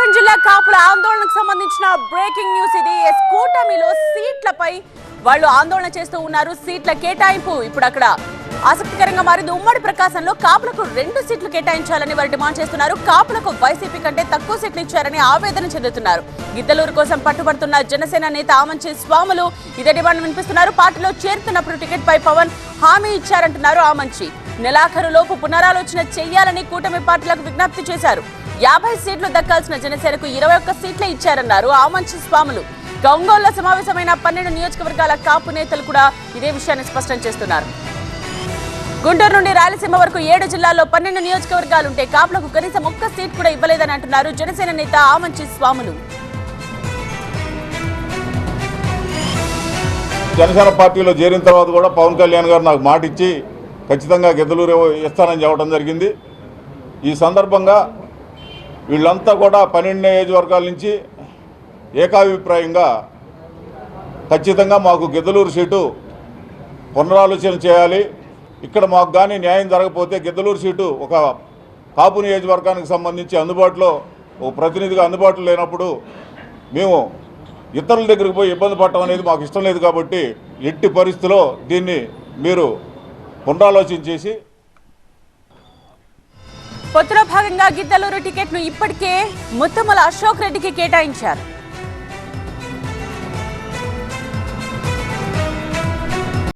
ప్రకాశం జిల్లా కాపుల ఆందోళనకు సంబంధించిన బ్రేకింగ్ న్యూస్ ఇది. ఎస్ కూటమిలో సీట్లపై వాళ్ళు ఆందోళన చేస్తూ ఉన్నారు. సీట్ల కేటాయింపు ఇప్పుడు అక్కడ ఆసక్తికరంగా మారింది. ఉమ్మడి ప్రకాశంలో కాపులకు రెండు సీట్లు కేటాయించాలని వారు డిమాండ్ చేస్తున్నారు. కాపులకు వైసీపీ కంటే తక్కువ సీట్లు ఇచ్చారని ఆవేదన చెందుతున్నారు. గిద్దలూరు కోసం పట్టుబడుతున్న జనసేన నేత ఆమంచి స్వాములు ఇదే డిమాండ్ వినిపిస్తున్నారు. పార్టీలో చేరుతున్నప్పుడు టికెట్ పై పవన్ హామీ ఇచ్చారంటున్నారు ఆమంచి. నెలాఖరు లోపు పునరాలోచన చేయాలని కూటమి పార్టీలకు విజ్ఞప్తి చేశారు. యాభై సీట్లు దక్కాల్సిన జనసేనకు ఇరవై ఒక్క సీట్లే ఇచ్చారన్నారు ఆమంచి స్వాములు. గంగోల్లో సమావేశమైన పన్నెండు నియోజకవర్గాల కాపు నేతలు కూడా ఇదే విషయాన్ని స్పష్టం చేస్తున్నారు. గుంటూరు నుండి రాయలసీమ వరకు ఏడు జిల్లాల్లో పన్నెండు నియోజకవర్గాలుంటే కాపులకు కనీసం ఒక్క సీట్ కూడా ఇవ్వలేదని అంటున్నారు జనసేన నేత ఆమంచి స్వాములు. జనసేన పార్టీలో చేరిన తర్వాత కూడా పవన్ కళ్యాణ్ గారు నాకు మాట ఇచ్చి ఖచ్చితంగా గెదలూరు ఇస్తానని చెప్పడం జరిగింది. ఈ సందర్భంగా వీళ్ళంతా కూడా పన్నెండు నియోజకవర్గాల నుంచి ఏకాభిప్రాయంగా ఖచ్చితంగా మాకు గిద్దలూరు సీటు పునరాలోచన చేయాలి. ఇక్కడ మాకు కానీ న్యాయం జరగకపోతే గిద్దలూరు సీటు ఒక కాపు నియోజకవర్గానికి సంబంధించి అందుబాటులో ఒక ప్రతినిధిగా అందుబాటులో లేనప్పుడు మేము ఇతరుల దగ్గరికి పోయి ఇబ్బంది పడటం అనేది మాకు ఇష్టం లేదు కాబట్టి ఎట్టి పరిస్థితిలో దీన్ని మీరు పునరాలోచన చేసి పొత్తులో భాగంగా గిద్దలూరు టికెట్ను ఇప్పటికే ముత్తుమల అశోక్ రెడ్డికి కేటాయించారు.